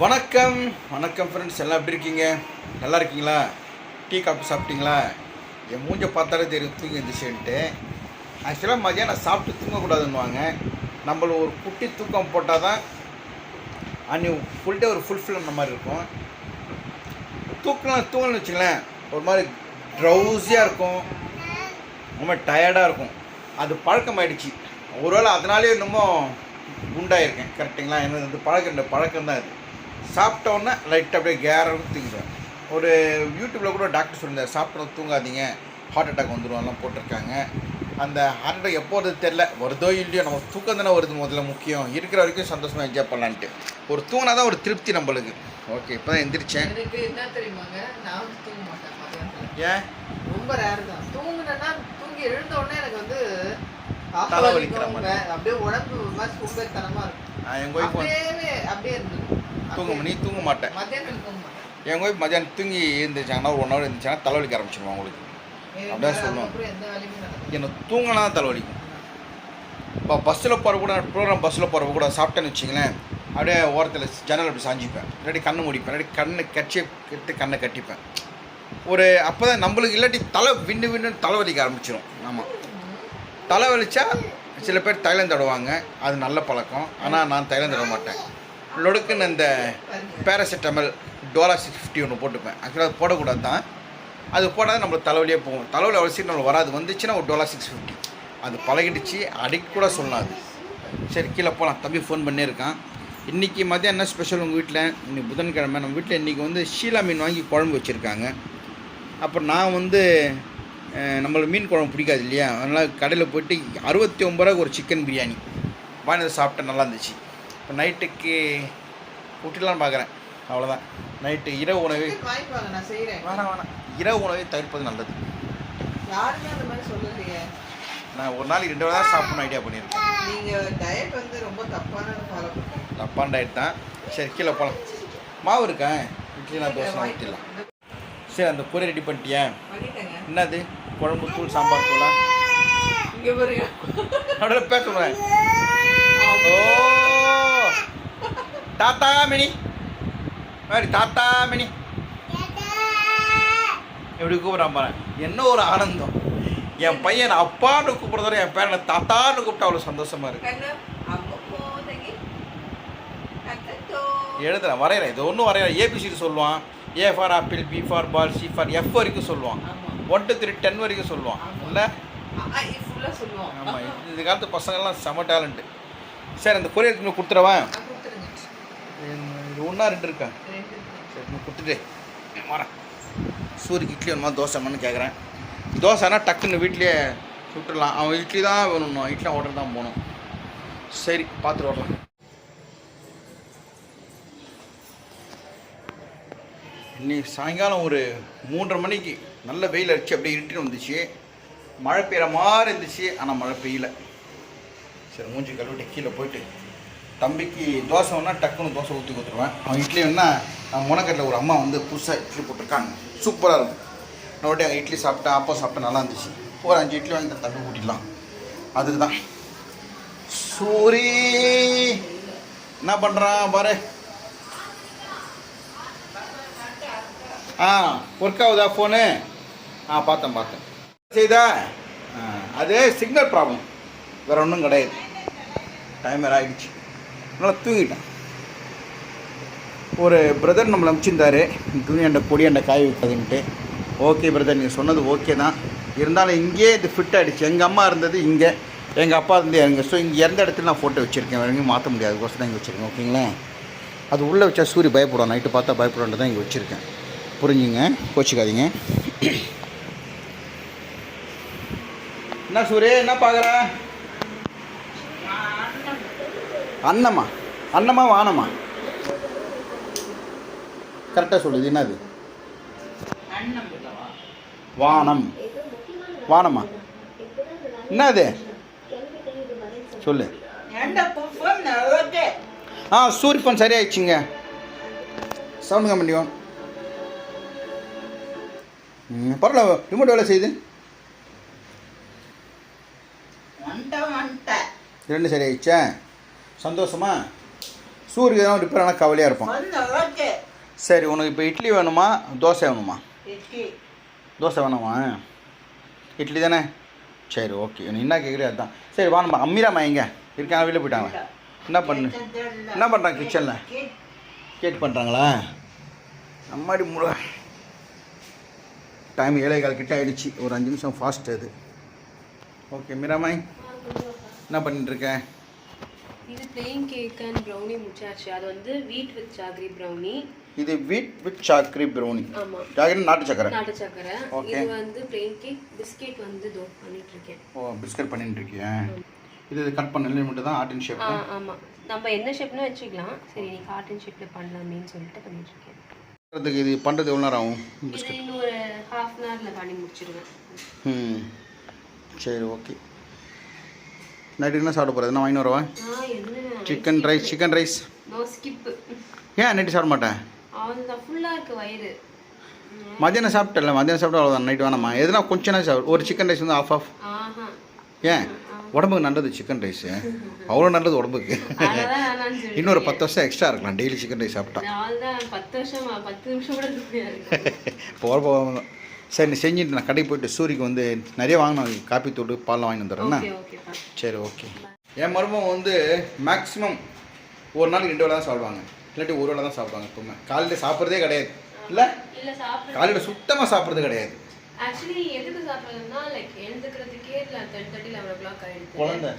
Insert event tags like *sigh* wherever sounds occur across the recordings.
வணக்கம். வணக்கம் ஃப்ரெண்ட்ஸ் எல்லாம் எப்படி இருக்கீங்க? நல்லா இருக்கீங்களா? டீ காஃபி சாப்பிட்டீங்களா? என் மூஞ்ச பார்த்தாலே தெரியும். தூங்கி இருந்துச்சுன்ட்டு ஆக்சுவலாக மதியானம் சாப்பிட்டு தூங்கக்கூடாதுன்னுவாங்க. நம்மள ஒரு குட்டி தூக்கம் போட்டால் தான் அன்னி ஃபுல் டே ஒரு ஃபுல்ஃபில் பண்ண அந்த மாதிரி இருக்கும். தூக்கலாம் தூங்கணும்னு வச்சுங்களேன் ஒரு மாதிரி ட்ரௌஸியாக இருக்கும். ரொம்ப டயர்டாக இருக்கும். அது பழக்கமாயிடுச்சு. ஒருவேளை அதனாலே இன்னமும் குண்டாயிருக்கேன் கரெக்டுங்களா எனக்கு வந்து பழக்கம் பழக்கம் தான் அது. சாப்பிட்டோன்னே லைட்டாக அப்படியே கேரம் தூங்கிடுவேன். ஒரு யூடியூப்பில் கூட டாக்டர் சொல்லியிருந்தார் சாப்பிட்டோம் தூங்காதீங்க. ஹார்ட் அட்டாக் வந்துடும் எல்லாம் போட்டிருக்காங்க. அந்த ஹார்ட் அட்டாக் எப்போ வருது தெரில வருதோ இல்லையோ நம்ம தூக்கம் தானே வருது முதல்ல முக்கியம். இருக்கிற வரைக்கும் சந்தோஷமாக என்ஜாய் பண்ணலான்ட்டு. ஒரு தூங்கினா தான் ஒரு திருப்தி நம்மளுக்கு. ஓகே இப்போ தான் எந்திரிச்சேன். எனக்கு என்ன தெரியுமாங்க? நான் தூங்க மாட்டேன். ஏன்? ரொம்ப ரேர் தான். தூங்குனேன்னா தூங்கி எழுந்த உடனே எனக்கு வந்து ஆஹா தலை வலிக்கும், வலிக்கிற மாதிரி. அப்படியே உடம்பு மாதிரி சோம்பேறித்தனமா இருக்கும். எங்கள் ஒய்ஃப் அப்படியே அப்படியே இருந்தது தூங்க நீ தூங்க மாட்டேன் எங்கள் ஒய்ஃப் மதியானம் தூங்கி இருந்துச்சாங்கன்னா ஒரு ஒன் ஹவர் இருந்துச்சாங்கன்னா தலைவலிக்க ஆரம்பிச்சிடுவோம் அவங்களுக்கு. எனக்கு அப்படியே சொல்லுவாங்க. எனக்கு தூங்கினா தலைவலிக்கும் இப்போ பஸ்ஸில் போகிற கூட ப்ரோக்ராம் பஸ்ஸில் போகிறப்ப கூட சாப்பிட்டேன்னு வச்சிங்களேன் அப்படியே ஓரத்தில் ஜன்னல் அப்படி சாஞ்சிப்பேன். இல்லாட்டி கண்ணு முடிப்பேன். இல்லாட்டி கண்ணை கட்சி கட்டு கண்ணை கட்டிப்பேன். ஒரு அப்போ தான் நம்மளுக்கு இல்லாட்டி தலை விண்டு விண்டுன்னு தலைவலிக்க ஆரம்பிச்சிடும் ஆமாம் தலை வலிச்சா சில பேர் தைலம் தடவாங்க அது நல்ல பழக்கம். ஆனால் நான் தைலம் தடவ மாட்டேன். லொடுக்குன்னு அந்த பேராசிட்டமல் டோலா சிக்ஸ் ஃபிஃப்டி ஒன்று போட்டுப்பேன் ஆக்சுவலாக அது போடக்கூடாது தான் அது போடாது நம்மளுக்கு தலைவலியே போகும். தலைவலி அவசியம் நம்மளுக்கு வராது. வந்துச்சுன்னா ஒரு டோலா சிக்ஸ் ஃபிஃப்டி அது பழகிடுச்சு. அடிக்க கூட சொல்லலாம் அது சரி கீழே போகலாம் தம்பி ஃபோன் பண்ணியிருக்கான். இன்றைக்கி மதியம் என்ன ஸ்பெஷல் உங்கள் வீட்டில் இன்னைக்கு புதன்கிழமை. நம்ம வீட்டில் இன்றைக்கி வந்து ஷீலா மீன் வாங்கி குழம்பு வச்சுருக்காங்க. அப்புறம் நான் வந்து நம்மளுக்கு மீன் குழம்பு பிடிக்காது இல்லையா? அதனால் கடையில் போயிட்டு அறுபத்தி ஒம்பது ரூபாய்க்கு ஒரு சிக்கன் பிரியாணி. வாங்கினது சாப்பிட்டேன். நல்லா இருந்துச்சு. இப்போ நைட்டுக்கு விட்டுலான்னு பார்க்குறேன். அவ்வளோதான். நைட்டு இரவு உணவை. வேணாம் வேணாம். இரவு உணவை தவிர்ப்பது நல்லது. யாருமே அந்த மாதிரி சொல்லலையே. நான் ஒரு நாளைக்கு ரெண்டு தான் சாப்பிடணும் ஐடியா பண்ணியிருக்கேன். நீங்க டயட் வந்து ரொம்ப தப்பான ஃபாலோ பண்ணுறீங்க தப்பான டயட் தான். சரி கீழே போகலாம் மாவு இருக்கா? இட்லி நான் தோசை ஊற்றிடலாம் சரி அந்த பொரி ரெடி பண்ணிட்டியா? என்னது? குழம்பு தூள் சாம்பார் தூளா? இங்க பாருங்க. பேசுவேன் ஓ தாத்தா மினி. மாதிரி தாத்தா மினி. எப்படி கூப்பிட்றான் பாரு. என்ன ஒரு ஆனந்தம். என் பையன் அப்பான்னு கூப்பிட்றதோட என் பேரனை தாத்தான்னு கூப்பிட்டா அவ்வளோ சந்தோஷமா இருக்கு. எழுதுறேன் வரைகிறேன் இது ஒன்றும் வரைகிறேன் ஏபிசிடி சொல்லுவான். A for apple B for ball C for F வரைக்கும் சொல்லுவான். ஒன் டூ த்ரீ டென் வரைக்கும் சொல்லுவான். இல்லை? ஆமாம் இந்த காலத்து பசங்கள்லாம் செம டேலண்ட்டு சரி அந்த கொரியர் கொடுத்துருங்க இது ஒன்றா ரெண்டு இருக்கா? சரி நீ கொடுத்துட்டு வரேன் சூரியக்கு இட்லி வேணுமா? தோசை வேணும்னு கேட்குறேன் தோசைனா டக்குன்னு வீட்லேயே சுட்டுடலாம் அவன் இட்லி தான் வேணும்னா இட்லி ஹோட்டல் தான் போகணும். சரி பார்த்துட்டு வரலாம். இன்னைக்கு சாயங்காலம் ஒரு மூன்றரை மணிக்கு நல்ல வெயில் அடிச்சு அப்படியே இருட்டின்னு வந்துச்சு. மழை பெய்கிற மாதிரி இருந்துச்சு. ஆனால் மழை பெய்யல. சரி மூஞ்சி கழுவிட்டு கீழே போயிட்டு தம்பிக்கு தோசை வேணால் டக்குன்னு தோசை ஊற்றி கொடுத்துருவேன். அவன் இட்லி வேணா முனக்கட்டில் ஒரு அம்மா வந்து புதுசாக இட்லி போட்டிருக்காங்க. சூப்பராக இருக்கும். நோட்டி அங்கே இட்லி சாப்பிட்டேன் அப்போ சாப்பிட்டேன் நல்லா இருந்துச்சு. ஒரு அஞ்சு இட்லி வாங்கி தம்பி கூட்டிடலாம் அதுக்கு தான் சூரி என்ன பண்ணுறான் பாரு. ஆ ஒர்க் ஆகுதா ஃபோனு ஆ பார்த்தேன் பார்த்தேன். செய்தா? ஆ அது சிக்னல் ப்ராப்ளம் வேறு ஒன்றும் கிடையாது. டைம் வேறு ஆகிடுச்சு நல்லா தூங்கிட்டேன் ஒரு பிரதர் நம்மளை அனுப்பிச்சிருந்தாரு துணி அண்டை பொடி அண்டை காய வைக்காதுன்ட்டு. ஓகே பிரதர் நீங்கள் சொன்னது ஓகே தான். இருந்தாலும் இங்கேயே இது ஃபிட் ஆகிடுச்சு எங்கள் அம்மா இருந்தது இங்கே. எங்கள் அப்பா இருந்து எங்கள் ஸோ இங்கே எந்த இடத்துல நான் ஃபோட்டோ வச்சுருக்கேன். எங்கேயும் மாற்ற முடியாது. கோசம் தான் இங்கே வச்சுருக்கேன். ஓகேங்களா அது உள்ளே வச்சா சூரிய பயப்படும் நைட்டு பார்த்தா பயப்படும்னு தான் இங்கே வச்சுருக்கேன். புரிஞ்சுங்க? கோச்சிக்காதீங்க. *clears throat* என்ன சூரிய என்ன பார்க்குறேன் அன்னமா அன்னமா வானமா? கரெக்டாக சொல்லுது என்னது? வானம். வானமா? என்னது? சொல்லு. ஆ சூரியப்பன் சரியாயிடுச்சுங்க. சவுண்ட் கம்பெனி ம் பரவாயில்ல ரிமோட் வேலை செய்யுது. ரெண்டு சரியாயிடுச்சா? சந்தோஷமா? சூரியன் தான் ரிப்பேர் ஆனால் கவலையாக இருப்பான். சரி உனக்கு இப்போ இட்லி வேணுமா தோசை வேணுமா? இட்லி. தோசை வேணாமா? இட்லி தானே? சரி ஓகே. நீ என்ன கேட்குறியோ அதுதான் சரி வாங்கம்மா அம்மிராமா எங்க? இருக்காங்க வெளில போயிட்டாங்க என்ன பண்ணு? என்ன பண்ணுறாங்க கிச்சனில்? கேட் பண்ணுறாங்களா அம்மாடி முழு டைம் ஏழை கால் கிட்ட ஆயிடுச்சு. ஒரு அஞ்சு நிமிஷம் ஃபாஸ்ட் அது. ஓகே மீராமாய். என்ன பண்ணிட்டு இருக்க? இது பிளெயின் கேக் அண்ட் ப்ரௌனி முடிச்சாச்சு அது வந்து வீட் வித் சாக்ரி ப்ரௌனி இது வீட் வித் சாக்ரி ப்ரௌனி ஆமா. சாக்ரி நாட்டு சக்கரை? நாட்டு சக்கரை. Okay. இது வந்து பிளெயின் கேக் பிஸ்கெட் வந்து தோ பண்ணிட்டு இருக்கேன் ஓ பிஸ்கட் பண்ணிட்டு இருக்கியா இது கட் பண்ணல மட்டும் தான் ஆர்டின் ஷேப் ஆ ஆமா. நம்ம என்ன ஷேப்னு வச்சுக்கலாம். சரி நீ காட்டன் ஷேப்ல பண்ணலாமேன்னு சொல்லிட்டு பண்ணிட்டு இருக்கேன் பண்ணுறதுக்கு இது பண்ணுறது எவ்வளோ நேரம் ஆகும் இது இன்னும் ஒரு ஹாஃப் அன் ஹவர்ல பண்ணி முடிச்சிருவேன். ம். சரி ஓகே நைட்டு என்ன சாப்பிட போகிறது என்ன? வாங்கி வரவா சிக்கன் ரைஸ் சிக்கன் ரைஸ் ஏன் நைட்டு சாப்பிட மாட்டேன்? மதியானம் சாப்பிட்டல மதியானம் சாப்பிட்டா அவ்வளோதான் நைட் வேணாமா? எதுனா கொஞ்ச நேரம் சாப்பிடு. ஒரு சிக்கன் ரைஸ் வந்து ஆஃப் ஆஃப் ஏன்? உடம்புக்கு நல்லது சிக்கன் ரைஸு அவ்வளோ நல்லது உடம்புக்கு. இன்னொரு பத்து வருஷம் எக்ஸ்ட்ரா இருக்கலாம் டெய்லி சிக்கன் ரைஸ் சாப்பிட்டா. அதுதான் பத்து வருஷம் பத்து நிமிஷம் கூட இருக்க. முடியாது போகிற *laughs* போக சரி நீ செஞ்சுட்டு நான் கடைக்கு போயிட்டு சூரிக்கு வந்து நிறைய வாங்கணும் காப்பி தூள் பால்லாம் வாங்கி வந்துடுறேன்னா சரி ஓகே. என் மருமகம் வந்து மேக்ஸிமம் ஒரு நாளைக்கு ரெண்டு வேளை தான் சாப்பிடுவாங்க. இல்லாட்டி ஒரு வேளை தான் சாப்பிடுவாங்க எப்பவுமே. காலையில் சாப்பிட்றதே கிடையாது. இல்லை? காலையில் சுத்தமாக சாப்பிட்றது கிடையாது. ஆக்சுவலி எதுக்கு சாப்பிட்றதுன்னா லைக் எழுந்துக்கிறதுக்கே ten thirty eleven o'clock ஆயிடுது.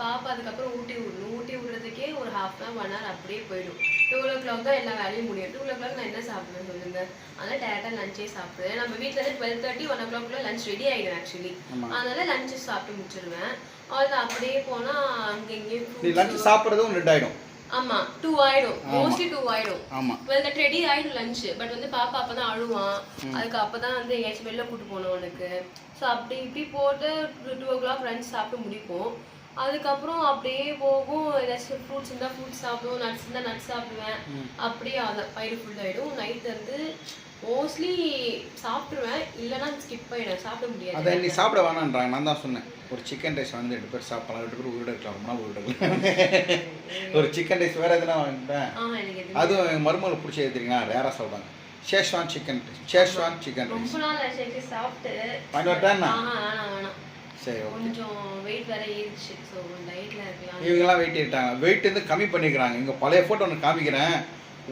பாப்பா அதுக்கப்புறம் ஊட்டி விடணும். ஊட்டி விடுறதுக்கே ஒரு ஹாஃப் அன் ஒன் ஹவர் அப்படியே போயிடும். டூ ஓ கிளாக் தான் எல்லா வேலையும் முடியும். டூ ஓ கிளாக் நான் என்ன சாப்பிடுவேன் சொல்லுங்க? அதனால டேரக்டாக லஞ்சே சாப்பிடுவேன். நம்ம வீட்டில் இருந்து டுவெல் தேர்ட்டி ஒன் ஓ கிளாக்ல லஞ்ச் ரெடி ஆகிடும் ஆக்சுவலி. அதனால லஞ்சு சாப்பிட்டு முடிச்சிருவேன். அவ்வளோதான் அப்படியே போனா அங்க நீ இங்கேயும் லஞ்ச் சாப்பிட்றதும் ரெண்டு ஆகிடும் ஆமா டூ ஆயிடும். மோஸ்ட்லி டூ ஆயிடும். ஆமாம் டுவெல் தேர்ட்டி ரெடி ஆயிடும் லஞ்ச் பட் வந்து பாப்பா அப்பதான் அழுவான். அதுக்கு அப்பதான் வந்து எங்கேயாச்சும் வெளில கூட்டு போகணும் அவனுக்கு. ஸோ அப்படி இப்படி போட்டு டூ ஓ கிளாக் லஞ்ச் சாப்பிட்டு முடிப்போம். அதுக்கப்புறம் அப்படியே போகும். ஏதாச்சும் ஃப்ரூட்ஸ் இருந்தால் ஃப்ரூட்ஸ் சாப்பிடுவோம். நட்ஸ் இருந்தால் நட்ஸ் சாப்பிடுவேன். அப்படியே அதை பயிர் ஃபுல் ஆயிடும். நைட் வந்து மோஸ்ட்லி சாப்பிடுவேன் இல்லைன்னா ஸ்கிப் ஆயிடும் சாப்பிட முடியாது. அதை நீ சாப்பிட வேணான்றாங்க. நான் தான் சொன்னேன். ஒரு சிக்கன் ரைஸ் வந்து ரெண்டு பேர் சாப்பிடலாம். ரெண்டு பேர் உருடை இருக்கலாம். ரொம்ப நாள். ஒரு சிக்கன் ரைஸ் வேறு எதுனா வாங்கிட்டேன் அதுவும் எங்கள் மருமகளுக்கு பிடிச்சது தெரியுங்களா ரேராக சாப்பிடுவாங்க. Schezwan chicken Schezwan chicken rice ரொம்ப நாள் சாப்பிட்டு. வேணாம் சரி ஓகே கொஞ்சம் வெயிட் வேற ஏறிச்சு ஸோ டயட்ல இருக்கலாம் இவங்கெல்லாம் வெயிட் ஏறிட்டாங்க. வெயிட் வந்து கம்மி பண்ணிக்கிறாங்க. இங்கே பழைய ஃபோட்டோ ஒன்று காமிக்கிறேன்.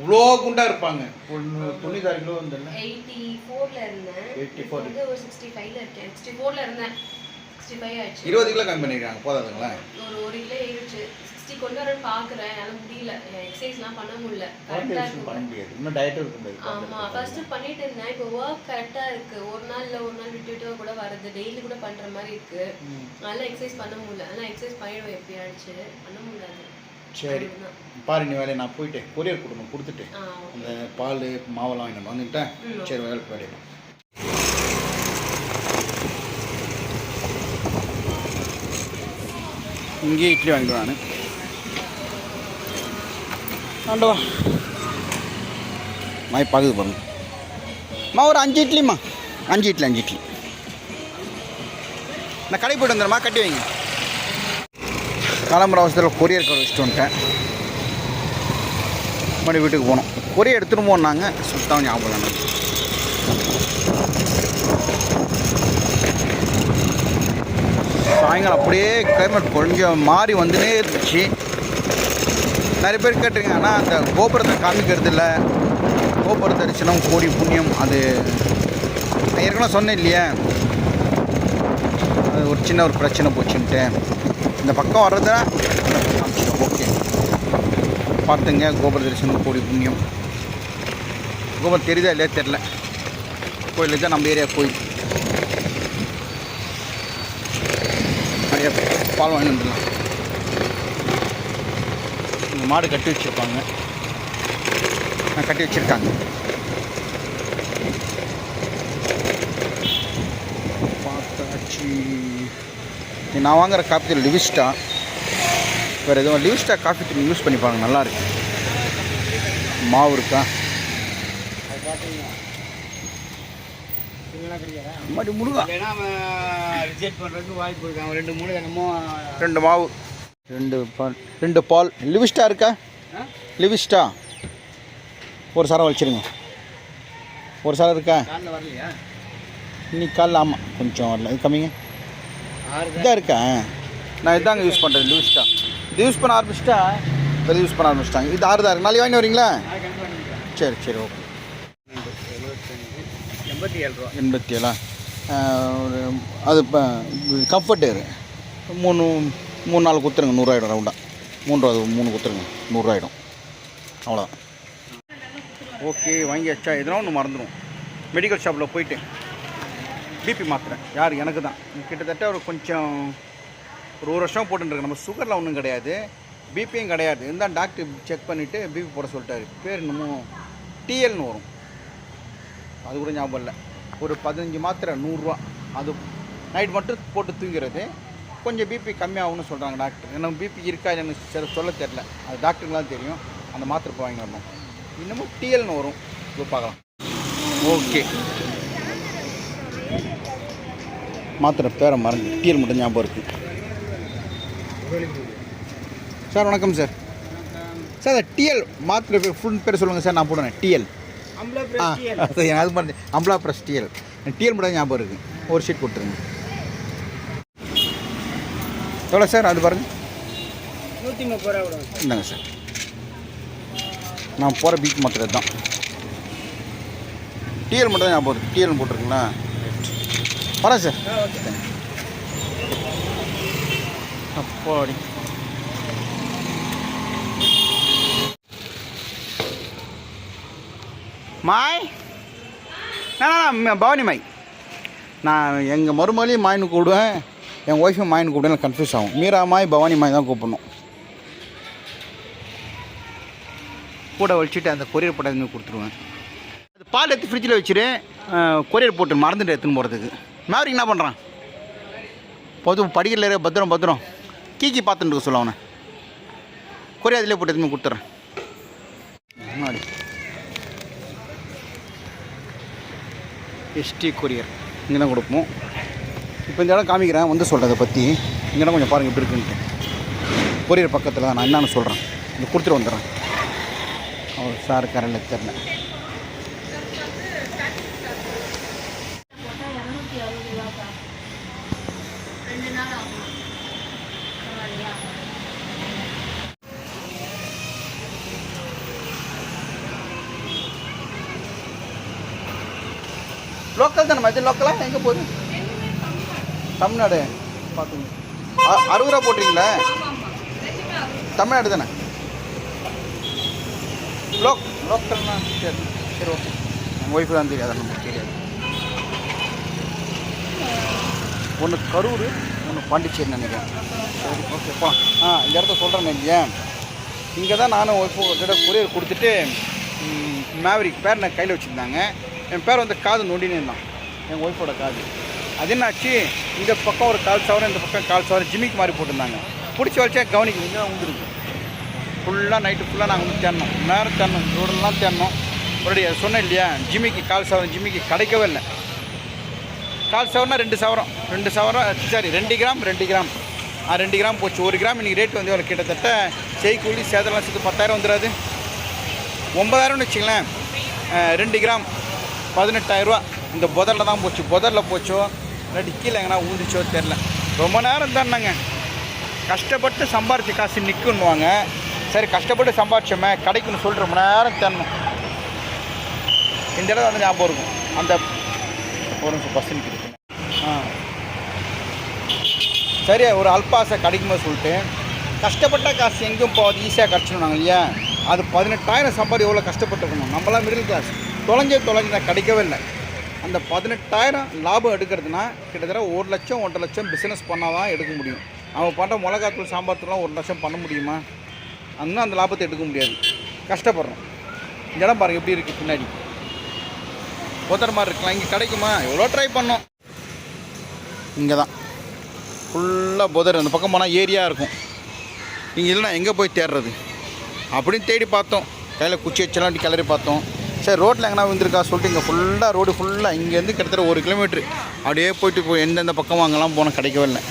இவ்வளோ குண்டா இருப்பாங்க. தொண்ணூத்தாறு கிலோ வந்து எயிட்டி ஃபோர்ல இருந்தேன். 84. இப்போ வந்து ஒரு சிக்ஸ்டி ஃபைவ்ல இருக்கேன். சிக்ஸ்டி ஃபோர்ல இருந்தேன். சிக்ஸ்டி ஃபைவ் ஆயிடுச்சு. இருபது கிலோ கம்மி பண்ணிக்கிறாங்க போதாதுங்களா? ஒரு ஒரு கிலோ ஏறிச்சு சிக்ஸ்டி கொண்டு வரேன்னு பாக்குறேன். என்னால முடியல. எக்ஸசைஸ்லாம் பண்ண முடியல. கரெக்டா பண்ண இருக்கு முடியாது. இன்னும் டயட்டும் இருக்க ஆமா முடியாது ஃபர்ஸ்ட் பண்ணிட்டு இருந்தேன். இப்போ ஒர்க் கரெக்டா இருக்கு. ஒரு நாள் இல்ல ஒரு நாள் விட்டு விட்டு கூட வருது டெய்லி கூட பண்ற மாதிரி இருக்கு. அதனால எக்ஸசைஸ் பண்ண முடியல. அதனால எக்ஸசைஸ் பண்ணிடுவேன். எப்பயாச்சு பண்ண முடியாது. சரி. பாரு நீ வேலையை நான் போயிட்டு கொரியர் கொடுக்கணும் கொடுத்துட்டு. அந்த பால் மாவெல்லாம் வாங்கிட்டு வந்துட்டேன். சரி வேலை போயிடலாம் இங்கேயே இட்லி வாங்கிட்டு நான் ஆண்டவா மாய் பார்க்குது பாருங்க. மா ஒரு அஞ்சு இட்லிம்மா. அஞ்சு இட்லி அஞ்சு இட்லி. நான் கடை போயிட்டு வந்துடுறேம்மா கட்டி வைங்க. கிளம்புற அவசரத்தில் கொரியர் கார்டு வச்சுட்டு வந்துட்டேன். மறுபடியும் வீட்டுக்கு போனோம். கொரியர் எடுத்துகிட்டு போனாங்க. சுத்தம் ஞாபகம் இல்லை எனக்கு. சாயங்காலம் அப்படியே கிளைமேட் கொஞ்சம் மாறி வந்துனே இருந்துச்சு. நிறைய பேர் கேட்டிருங்க ஆனால் அந்த கோபுரத்தை காமிக்கிறது இல்லை. கோபுர தரிசனம் கோடி புண்ணியம் அது நான் ஏற்கனவே சொன்னேன் இல்லையா? அது ஒரு சின்ன ஒரு பிரச்சனை போச்சுன்ட்டு. இந்த பக்கம் வர்றதா ஓகே. பார்த்துங்க கோபுர தரிசனம் கோடி புண்ணியம். கோபுரம் தெரியுதா இல்லையா? தெரில கோயில் தான் நம்ம ஏரியா கோயில். நிறைய பால் வாங்கி வந்துடலாம். இந்த மாடு கட்டி வச்சுருப்பாங்க. நான் கட்டி வச்சுருக்காங்க. பார்த்தாச்சு. நான் வாங்குற காப்பி லிவிஸ்டா வேறு எதுவும் லிவிஸ்டா காஃபி தூள் யூஸ் பண்ணி பாருங்க நல்லா இருக்கு. மாவு இருக்கா? மாடி முருகா ரெண்டு மூணு ரெண்டு மாவு. ரெண்டு பால். ரெண்டு பால். லிவிஸ்டா இருக்கா? லிவிஸ்டா ஒரு சரம் வச்சிருங்க ஒரு சரம் இருக்கா? இன்னைக்கு காலைல ஆமாம் கொஞ்சம் வரல. இது கம்மிங்க. இதாக இருக்கா? நான் இதாங்க யூஸ் பண்ணுறது லிவிஸ்டா இது யூஸ் பண்ண ஆரம்பிச்சிட்டா இப்போ யூஸ் பண்ண ஆரம்பிச்சிட்டாங்க. இது ஆறு தான் இருக்கு. நாளைக்கு வாங்கி வரீங்களா? சரி சரி ஓகே. எண்பத்தி ஏழு ரூபா. எண்பத்தி ஏழா? ஒரு அது இப்போ கம்ஃபர்ட் ஏரு மூணு மூணு நாலு குத்துருங்க நூறுரூவாயிடும் ரவுண்டாக மூணு ரூபா மூணு குத்துருங்க நூறுரூவாயிடும் அவ்வளோதான் ஓகே வாங்கியாச்சா? எதனா ஒன்று மறந்துடும் மெடிக்கல் ஷாப்பில் போயிட்டு. பிபி மாத்திரை யார்? எனக்கு தான் கிட்டத்தட்ட ஒரு கொஞ்சம் ஒரு ஒரு வருஷம் போட்டுருக்கேன் நம்ம சுகரில் ஒன்றும் கிடையாது. பிபியும் கிடையாது. இருந்தால் டாக்டர் செக் பண்ணிவிட்டு பிபி போட சொல்லிட்டாரு. பேர் இன்னமும் டிஎல்னு வரும். அது கூட ஞாபகம் இல்லை. ஒரு பதினஞ்சு மாத்திரை நூறுரூவா. அது நைட் மட்டும் போட்டு தூங்கிறது. கொஞ்சம் பிபி கம்மியாகும்னு சொல்கிறாங்க டாக்டர் எனக்கு பிபி இருக்கா எனக்கு சரி சொல்ல தெரில அது டாக்டருக்குலாம் தெரியும். அந்த மாத்திரை போய் வாங்கி வரணும். இன்னமும் டிஎல்னு வரும். இப்போ பார்க்கலாம். ஓகே மாத்திரை பேரை மறந்து டிஎல் மட்டும் ஞாபகம் இருக்குது சார் வணக்கம் சார். சார் டிஎல் மாத்திரை பேர் ஃபுல் பேர் சொல்லுங்கள் சார் நான் போடுறேன். டிஎல் ஆ அது அது மாதிரி அம்பலா ப்ளஸ் டிஎல் டிஎல் மட்டும் ஞாபகம் இருக்குது ஒரு ஷீட் கொடுத்துருங்க எவ்வளோ சார் அது பாருங்க. நூற்றி முப்பது ரூபா விடுவோம் இந்தாங்க சார். நான் போகிற பீக் மாத்திரை தான். டிஎல் மட்டும் தான் ஞாபகம் இருக்குது டிஎல் போட்டிருக்குங்களா? வரேன் சார். அப்பாடி. மாய்? நான் பவானி மாய். நான் எங்கள் மருமகளையும் மாயின்னு கூப்பிடுவேன். என் ஒய்ஃபும் மாயின்னு கூப்பிடுவேன். கன்ஃபியூஸ் ஆகும். மீரா மாய் பவானி மாய் தான் கூப்பிடணும். கூட வச்சுட்டு அந்த கொரியர் பட்டம் கொடுத்துருவேன். அது பால் எடுத்து ஃப்ரிட்ஜில் வச்சுரு. கொரியர் போட்டு மறந்துட்டு எடுத்துன்னு போகிறதுக்கு மேவரிக் என்ன பண்ணுறான் பொது படிக்கல இரு, பத்திரம் பத்திரம். கீக்கி பார்த்துட்டு இருக்க சொல்ல அவனை. கொரியர் அதிலே போட்டு எதுவுமே கொடுத்துட்றேன். முன்னாடி. ST courier. இங்கே தான் கொடுப்போம். இப்போ இந்த இடம் காமிக்கிறேன் வந்து சொல்கிறத பற்றி இங்கே இடம் கொஞ்சம் பாருங்கள் இப்படி இருக்குன்ட்டு. கொரியர் பக்கத்தில் தான் நான் என்னென்னு சொல்கிறேன் இது கொடுத்துட்டு வந்துடுறேன். அவர் சார் கரண்டில் தெரில இரநூத்தி அறுபது ரூபாக்கா ரெண்டு நாள் ஆகும் பரவாயில்லையா லோக்கல் தானே இது லோக்கலாக எங்கே போகுது? தமிழ்நாடு. பார்த்துங்க அ- அறுபது ரூபா போட்டிங்களா தமிழ்நாடு தானே? லோக் லோக்கல்னா சரி சரி ஓகே. எங்கள் ஒய்ஃபு தான் தெரியாது நமக்கு தெரியாது. ஒன்று கரூர் ஒன்று பாண்டிச்சேரி நினைக்கிறேன். சரி ஓகே போகலாம் ஆ இந்த இடத்த சொல்கிறேன் இல்லையா இங்கே. தான் நானும் ஒய்ஃபு கிட்ட கொரியர் கொடுத்துட்டு மேவரிக் பேர் நான் கையில் வச்சுருந்தாங்க. என் பேர் வந்து காது நொண்டினே இருந்தான் என் ஒய்ஃபோட காது. அது என்னாச்சு? இந்த பக்கம் ஒரு கால் சவரம் இந்த பக்கம் கால் சவரம் ஜிம்மிக்கு மாதிரி போட்டிருந்தாங்க. பிடிச்சி வச்சா கவனிக்க இங்கே வந்துருக்கு ஃபுல்லாக நைட்டு ஃபுல்லாக நாங்கள் வந்து தேடணும் நேரம் தேடணும் ரோடெல்லாம் தேடணும் மறுபடியும் சொன்னேன் இல்லையா? ஜிம்மிக்கு கால் சவரம் ஜிம்மிக்கு கிடைக்கவே இல்லை. கால் சவரம்னா ரெண்டு சவரம். ரெண்டு சவரம் சாரி ரெண்டு கிராம் ரெண்டு கிராம். ஆ ரெண்டு கிராம் போச்சு. ஒரு கிராம் இன்றைக்கி ரேட் வந்து எவ்வளோ கிட்டத்தட்ட செய்கூலி சேதம்லாம் சேர்த்து பத்தாயிரம் வந்துடாது. ஒன்பதாயிரம்னு வச்சுங்களேன். ரெண்டு கிராம். பதினெட்டாயிரரூவா. இந்த புதரில் தான் போச்சு. புதரில் போச்சோ இல்லாட்டி கீழே எங்கன்னா ஊந்துச்சோ தெரில ரொம்ப நேரம் தானேங்க. கஷ்டப்பட்டு சம்பாரிச்ச காசு நிற்குன்னுவாங்க சரி கஷ்டப்பட்டு சம்பாரிச்சோமே கிடைக்குன்னு சொல்லிட்டு ரொம்ப நேரம் தரணும் இந்த இடத்துல வந்து ஞாபகம் இருக்கும். அந்த ஒரு நிமிஷம் பஸ் நிற்கிது ஆ. சரி ஒரு அல்பாசை கிடைக்கும்போது சொல்லிட்டு. கஷ்டப்பட்ட காசு எங்கேயும் போகாது. ஈஸியாக கிடச்சிடுவாங்க இல்லையா? அது பதினெட்டாயிரம் சம்பாதி எவ்வளோ கஷ்டப்பட்டுருக்கணும். நம்மளாம் மிடில் கிளாஸ் தொலைஞ்சே நான் கிடைக்கவே இல்லை. அந்த பதினெட்டாயிரம் லாபம் எடுக்கிறதுனா கிட்டத்தட்ட ஒரு லட்சம் ஒன்றரை லட்சம் பிஸ்னஸ் பண்ணால் தான் எடுக்க முடியும். அவன் பண்ணுற மிளகாத்தூள் சாம்பார்த்தூள்லாம் ஒரு லட்சம் பண்ண முடியுமா? அங்கே அந்த லாபத்தை எடுக்க முடியாது. கஷ்டப்படுறோம். இந்த இடம் பாருங்க எப்படி இருக்குது பின்னாடி. புதர் மாதிரி இருக்கலாம். இங்கே கிடைக்குமா? எவ்வளோ ட்ரை பண்ணோம். இங்கே தான் ஃபுல்லாக புதர். அந்த பக்கம் போனால் ஏரியா இருக்கும். இங்கே இல்லைனா எங்கே போய் தேடுறது? அப்படின்னு தேடி பார்த்தோம். கையில் குச்சி வச்செல்லாம் கிளறி பார்த்தோம். சரி ரோட்டில் எங்கன்னா விழுந்திருக்கா சொல்லிட்டு இங்கே ஃபுல்லாக ரோடு ஃபுல்லாக இங்கேருந்து கிட்டத்தட்ட ஒரு கிலோமீட்ரு அப்படியே போயிட்டு போய் எந்தெந்த பக்கம் அங்கெல்லாம் போனால் கிடைக்கவே இல்லை.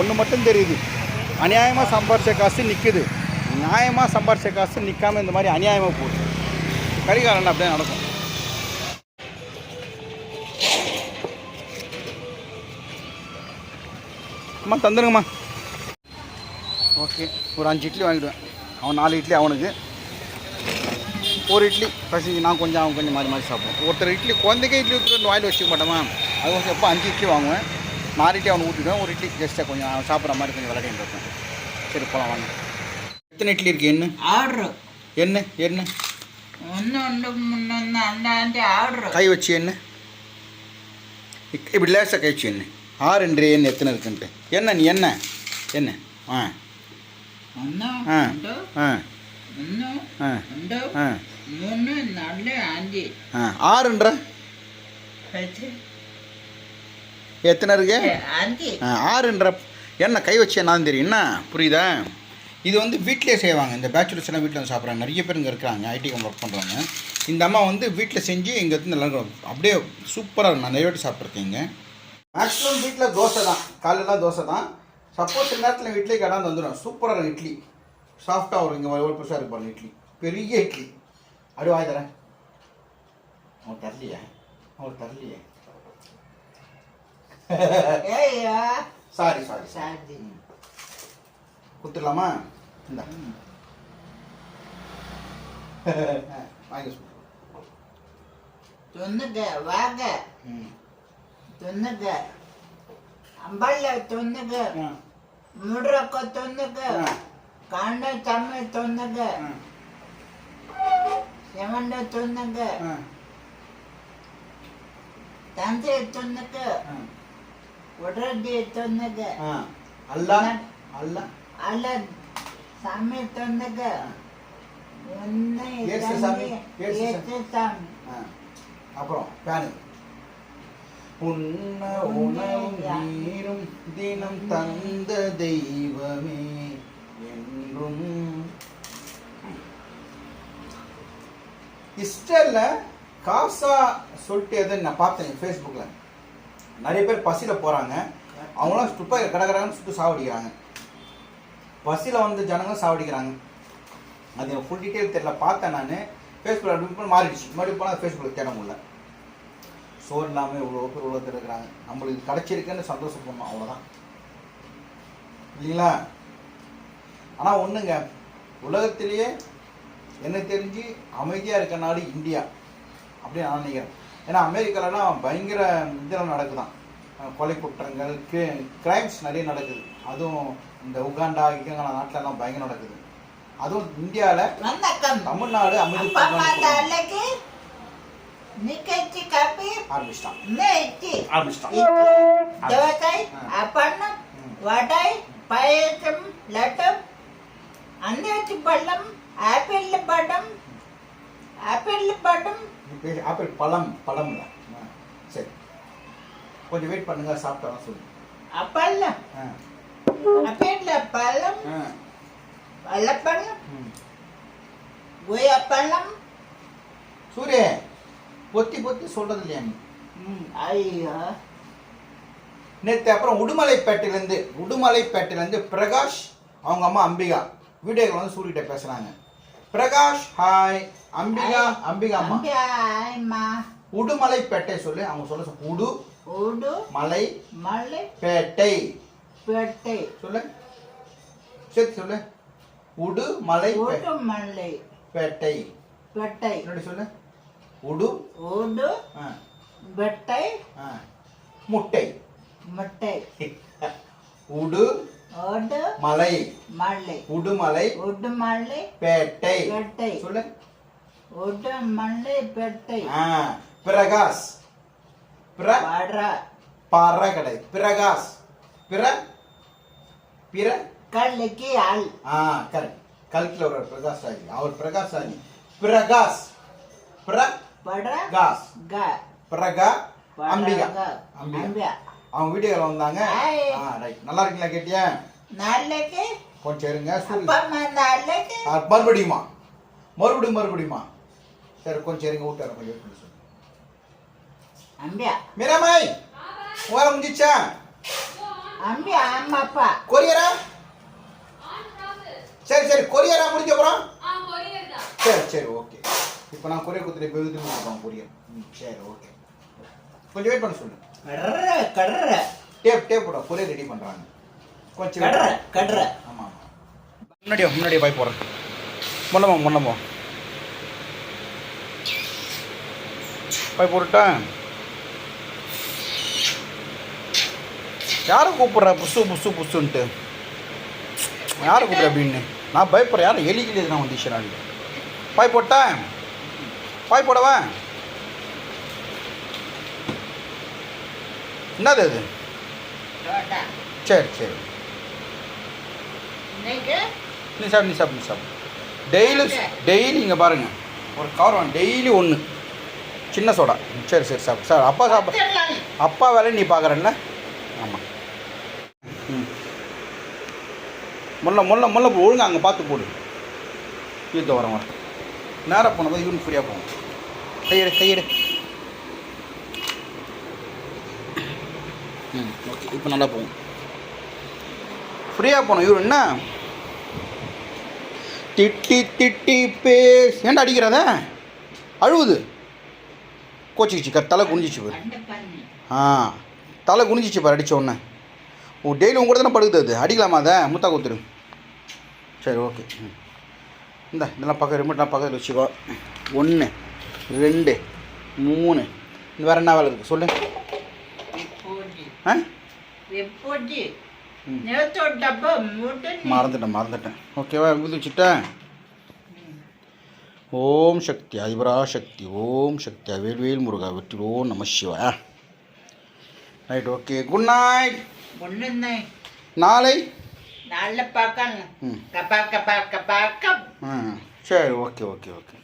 ஒன்று மட்டும் தெரியுது. அநியாயமாக சம்பாரிச்ச காசு நிற்குது நியாயமாக சம்பாரிச்ச காசு நிற்காம இந்த மாதிரி அநியாயமாக போகுது. கரிகாலன் அப்படியே நடக்கும். அம்மா தந்துருங்கம்மா. ஓகே. ஒரு அஞ்சு இட்லி வாங்கிடுவேன். அவன் நாலு இட்லி அவனுக்கு. ஒரு இட்லி பசி நான் கொஞ்சம் அவன் கொஞ்சம் மாறி மாறி சாப்பிடுவோம் ஒருத்தர் இட்லி குழந்தைக்கே இட்லி ஊற்றிட்டு வாயில் வச்சுக்க மாட்டோமா? அது கொஞ்சம் எப்போ அஞ்சு இட்லி வாங்குவேன். நாலு இட்லி அவனுக்கு ஊற்றிடுவேன் ஒரு இட்லி ஜஸ்ட்டாக கொஞ்சம் அவன் சாப்பிட்ற மாதிரி கொஞ்சம் விளையாடிட்டு இருப்பேன். சரி போகலாம் வாங்க. எத்தனை இட்லி இருக்கு? என்ன? ஆர்டர். என்ன? என்ன? ஒன்று ஒன்று முன்னொன்று ஆர்டர். கை வச்சு என்ன? இப்படி லேசாக கை வச்சு என்ன? ஆறுன்ற எண்ணெய் எத்தனை இருக்குன்ட்டு. என்ன நீ என்ன? என்ன? ஆ. ஆறுன்ற எத்தனை இருக்கு ஆறுன்ற என்ன கை வச்சு என்னன்னு தெரியும் என்ன புரியுதா இது வந்து வீட்டிலே செய்வாங்க இந்த பேச்சுலர்ஸ் எல்லாம் வீட்டில் வந்து சாப்பிட்றாங்க நிறைய பேர் இங்கே இருக்கிறாங்க ஐடி கம்பெனி ஒர்க் பண்ணுறாங்க இந்த அம்மா வந்து வீட்டில் செஞ்சு இங்கே வந்து நல்லா. அப்படியே சூப்பராக இருக்கும் நான் நிறைய வாட்டி சாப்பிட்ருக்கேன் இங்கே மேக்ஸிமம் வீட்டில் தோசை தான் காலையிலாம் தோசை தான் சப்போஸ் சில நேரத்தில் வீட்லேயே கடாந்து வந்துடும் சூப்பராக இருக்கும் இட்லி. சாஃப்டாக வரும். இங்கே ஒரு பெருசாக இருக்கு பாருங்க இட்லி. பெரிய இட்லி. அப்படி வாங்கி தரேன். அவன் தரலையே? அவன் தரலையே? சாரி சாரி சாதி கொடுத்துடலாமா? இந்த. வாங்கி தொண்ணுங்க வாங்க. தொண்ணுங்க அம்பல்ல தொண்ணுங்க ஆ, காண்ட தமிழ் தொண்ணுங்க ஆ, செவண்ட ஆ, தந்தை உடனடி தொண்ணுங்க ஆ. அல்லா அல்லா. அல்ல சாமி ஏசு சாமி. அப்புறம் பேனு உண்ண உணவும் நீரும் தினம் தந்த தெய்வமே என்றும். இஸ்டர்ல காசா சொல்லிட்டு எதுன்னு நான் பார்த்தேன் ஃபேஸ்புக்கில் நிறைய பேர் பசியில் போகிறாங்க அவங்களாம் துப்பாக்கி கடற்கரான்னு சுட்டு சாவடிக்கிறாங்க. பசியில் வந்து ஜனங்களும் சாவடிக்கிறாங்க. அது ஃபுல் டீட்டெயில் தெரியல. பார்த்தேன் நான். ஃபேஸ்புக்கில் மாறிடுச்சு. மறுபடியும் போனால் ஃபேஸ்புக்கில் தேட முடியல. சோறு இல்லாமல் இவ்வளோ பேர் உலகத்தில் இருக்கிறாங்க. நம்மளுக்கு கிடச்சிருக்குன்னு சந்தோஷப்படணும். அவ்வளோதான் இல்லைங்களா? ஆனால் ஒன்றுங்க உலகத்திலேயே எனக்கு தெரிஞ்சு அமைதியாக இருக்க நாடு இந்தியா அப்படின்னு நான் நினைக்கிறேன். ஏன்னா அமெரிக்காலலாம் பயங்கர இதெல்லாம் நடக்குதான். கொலை குற்றங்கள் கிரைம்ஸ் நிறைய நடக்குது. அதுவும் இந்த உகாண்டா இகங்கா நாட்டிலலாம் பயங்கரம் நடக்குது. அதுவும் இந்தியாவில் தமிழ்நாடு அமைதி அப்பா அம்மா பூங்கான்னு சொல்லுவாங்க. தலைக்கு நிக்கச்சி காப்பி ஆரம்பிச்சிட்டான். நெச்சி ஆரம்பிச்சிட்டான். தோசை அப்பண்ணம் வடை பயசம் லட்டம் அன்னாச்சி பழம் ஆப்பிள் படம் ஆப்பிள் படம். ஆப்பிள் பழம் பழம் சரி. கொஞ்சம் வெயிட் பண்ணுங்க சாப்பிட்டா சொல்லு. அப்பல்ல. அப்பேட்ல பழம் பழப்பழம் ஓய் பழம் சூரிய பொத்தி பொத்தி சொல்கிறது இல்லையா நீ ஐயா. நேற்று அப்புறம் உடுமலைப்பேட்டையிலேருந்து உடுமலைப்பேட்டையிலேருந்து பிரகாஷ் அவங்க அம்மா அம்பிகா வீடியோவில் வந்து சூரியகிட்ட பேசுகிறாங்க பிரகாஷ் ஹாய். அம்பிகா அம்பிகா அம்மா. உடுமலைப்பேட்டை சொல்லு அவங்க சொல்ல உடு. உடு. மலை. மலை. பேட்டை. பேட்டை. சொல்லு. சேர்த்து சொல்லு. உடுமலை உடுமலை. பேட்டை. பேட்டை. என்னடி சொல்லு? உடு. உடு. வெட்டை. முட்டை. முட்டை. *laughs* உடு. உடு. மலை. மலை. உடுமலை. உடுமலை பேட்டை. பேட்டை. சொல்லு. உடுமலை பேட்டை. பிரகாஷ். பிர. பற. கடை பிரகாஷ். பிற. பிற. கல்லுக்கு ஆள். ஆ கல் கல்கில் ஒரு பிரகாஷ் ஆகி அவர் பிரகாஷ் ஆகி பிரகாஷ். பிர. படகாஸ் பிரகா அம்பிகா. அம்பிகா. அவங்க வீட்டுக்கார வந்தாங்க. ரைட் நல்லா இருக்கீங்களா கேட்டியா? நல்லது. கொஞ்சம் இருங்க மறுபடியுமா? மறுபடியும் மறுபடியுமா? சரி கொஞ்சம் இருங்க வீட்டு கொஞ்சம் வெயிட் பண்ணி சொல்லு அம்பியா மீராமாய் ஓர முடிச்சா அம்பியா அம்மா கொரியரா? சரி சரி கொரியரா முடிஞ்ச அப்புறம்? சரி சரி ஓகே இப்போ நான் கொரியர் கொடுத்துட்டு இப்போ இது கொடுப்போம் கொரியர் சரி ஓகே கொஞ்சம் வெயிட் பண்ண சொல்லு. கடற கடற டேப் டேப் போட கொரியர் ரெடி பண்ணுறாங்க கொஞ்சம் கடற. கடற ஆமாம் முன்னாடியே முன்னாடியே பாய் போடுறேன். முன்னமோ முன்னமோ பாய் போட்டுட்டேன் யாரை கூப்பிட்ற? புசு புசு புசுன்ட்டு. யாரை கூப்பிட்ற அப்படின்னு? நான் பயப்படுறேன். யாரும் எலிக்கிலே நான் வந்துச்சுனான்? பாய் போட்டேன் பாய் போடவா? என்னது அது? சரி சரி. நீ சாப்பிடு நீ சாப்பிடு நீ சாப்பிடு. டெய்லி டெய்லி இங்கே பாருங்கள் ஒரு கவர் வாங்க டெய்லி ஒன்று சின்ன சோடா. சரி சரி சாப்பிடு. சார் அப்பா சாப்பிட. அப்பா வேலையை நீ பார்க்குறல்ல ஆமாம் ம். முல்ல முல்ல முல்ல ஒழுங்கா அங்கே பார்த்து போடு. ஈத்த வரேன் வரேன். நேராக போனது இவனு ஃப்ரீயாக போகும் கையெடு கையெடு. ம் ஓகே இப்போ நல்லா போகும். ஃப்ரீயாக போகணும். இவரு என்ன? திட்டி திட்டி பேஸ் ஏன்டா அடிக்கிறத? அழுவுது. கோச்சிக்கிச்சு தலை குனிஞ்சிச்சு பாரு. ஆ தலை குனிஞ்சிச்சு பாரு அடிச்ச உடனே. ஓ டெய்லி உங்க கூட தானே படுக்குது அது? அடிக்கலாமா அதை? முத்தா கொடுத்துரு சரி ஓகே. ம். இந்த இதெல்லாம் பக்கம் ரிமோட்லாம் பக்கத்தில் வச்சுக்கோ. ஒன்று ரெண்டு மூணு. இந்த வேறு என்ன வேலை இருக்குது சொல்லு. மறந்துட்டேன் மறந்துட்டேன். ஓகேவா விபூதி வச்சுட்டேன். ஓம் சக்தி அதிபரா சக்தி ஓம் சக்தி வேல்வேல் முருகா வெற்றி ஓம் நம Shiva right okay good night நாளை? பார்க்கலாம். கப் ஆ சரி ஓகே ஓகே ஓகே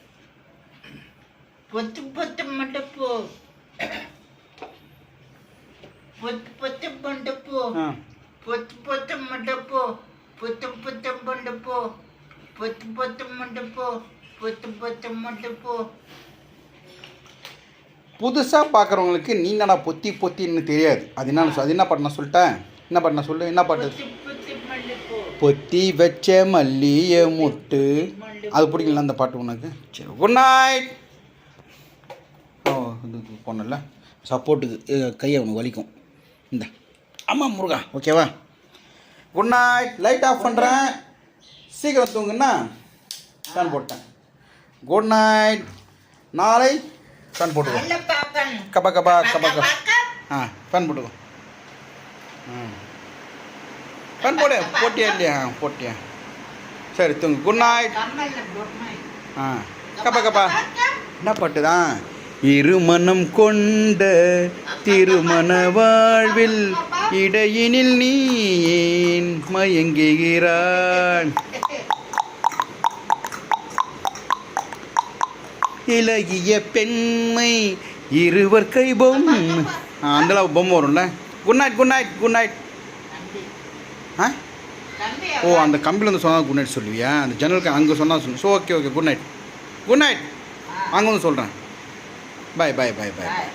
பொத்து பொத்து மட்டும் போ பொத்து பொத்து மட்டும் போ பொத்து பொத்து மட்டும் போ பொத்து பொத்து மட்டும் போ பொத்து பொத்து மட்டும் போ பொத்து பொத்து மட்டும் போ புதுசாக பார்க்குறவங்களுக்கு நீ என்னடா பொத்தி பொத்தின்னு தெரியாது. அது என்ன அது என்ன பாட்டு நான் சொல்லிட்டேன்? என்ன பாட்டு நான் சொல்லு? என்ன பாட்டு? பொத்து வச்ச மல்லிய முட்டு அது பிடிக்கல அந்த பாட்டு உனக்கு? சரி குட் நைட் இது பொண்ணுல்ல சப்போர்ட்டுக்கு கையை அவனுக்கு வலிக்கும். இந்த. ஆமாம் முருகா ஓகேவா குட் நைட் லைட் ஆஃப் பண்ணுறேன் சீக்கிரம் தூங்குன்னா ஃபேன் போட்டேன். குட் நைட் நாளை ஃபேன் போட்டுக்கோ. கபா கபா கபா கபா. கபா ஆ ஃபேன் போட்டுக்கோ. ம் ஃபேன் போடு போட்டியா இல்லையா? ஆ, போட்டியா. சரி தூங்கு. குட் நைட் ஆ. கப்பா கப்பா. என்ன பாட்டு தான்? இருமனம் கொண்ட திருமண வாழ்வில் இடையினில் நீ ஏன் மயங்குகிறான் இலகிய பெண்மை இருவர் கை பொம்மை அந்த அந்தளவு பொம்மை வரும்ல good night good night good night ஆ? ஓ அந்த கம்பியில் வந்து சொன்னால் குட் நைட் சொல்லுவியா? அந்த ஜன்னலுக்கு அங்கே சொன்னால் சொல்லு so okay okay good night good night அங்கே வந்து சொல்கிறேன் பாய் பாய் பாய் பாய் பாய்